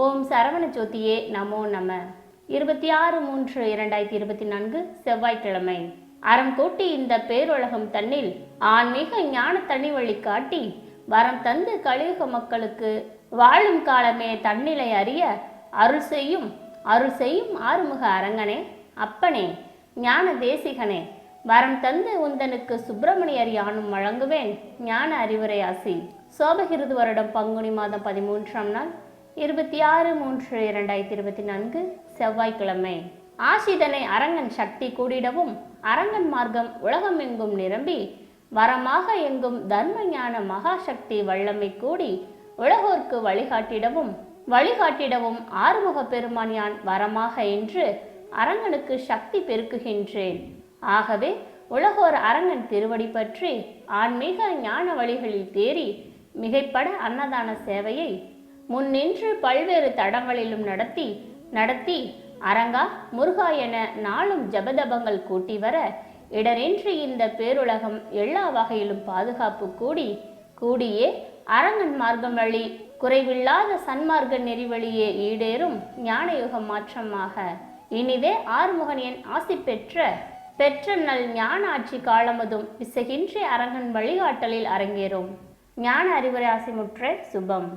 ஓம் சரவண ஜோதியே நமோ நம. இருபத்தி ஆறு மூன்று இரண்டாயிரத்தி இருபத்தி நான்கு செவ்வாய்க்கிழமை. அறம் கூட்டி இந்த பேருலகம் தன்னில் ஆன்மீக ஞான தனி வழி காட்டி வரம் தந்து கலியுக மக்களுக்கு வாழும் காலமே தன்னிலை அறிய அருள் செய்யும் அருள் செய்யும் ஆறுமுக அரங்கனே அப்பனே ஞான தேசிகனே. வரம் தந்து உந்தனுக்கு சுப்பிரமணியர் யானும் வழங்குவேன் ஞான அறிவுரை ஆசி சோபகிருது வருடம் பங்குனி மாதம் பதிமூன்றாம் நாள். இருபத்தி ஆறு மூன்று இரண்டாயிரத்தி இருபத்தி நான்கு செவ்வாய்க்கிழமை. ஆசிதனை அரங்கன் சக்தி கூடிடவும் அரங்கன் மார்க்கம் உலகமெங்கும் நிரம்பி வரமாக எங்கும் தர்ம ஞான மகாசக்தி வல்லமை கூடி உலகோர்க்கு வழிகாட்டிடவும் வழிகாட்டிடவும் ஆறுமுக பெருமான் யான் வரமாக என்று அரங்கனுக்கு சக்தி பெருக்குகின்றேன். ஆகவே உலகோர் அரங்கன் திருவடி பற்றி ஆன்மீக ஞான வழிகளில் தேறி மிகைப்பட அன்னதான சேவையை முன்னின்று பல்வேறு தடங்களிலும் நடத்தி நடத்தி அரங்கா முருகா என நாளும் ஜபதபங்கள் கூட்டி வர இடரின்றி இந்த பேருலகம் எல்லா வகையிலும் பாதுகாப்பு கூடி கூடியே அரங்கன் மார்க்கம் வழி குறைவில்லாத சன்மார்க்க நெறிவழியே ஈடேறும் ஞானயுக மாற்றமாக. இனிதே ஆறுமுகனியன் ஆசி பெற்ற பெற்ற நல் ஞான ஆட்சி காலமதும் விசகின்ற அரங்கன் வழிகாட்டலில் அரங்கேறும். ஞான அறிவுரை ஆசிமுற்ற சுபம்.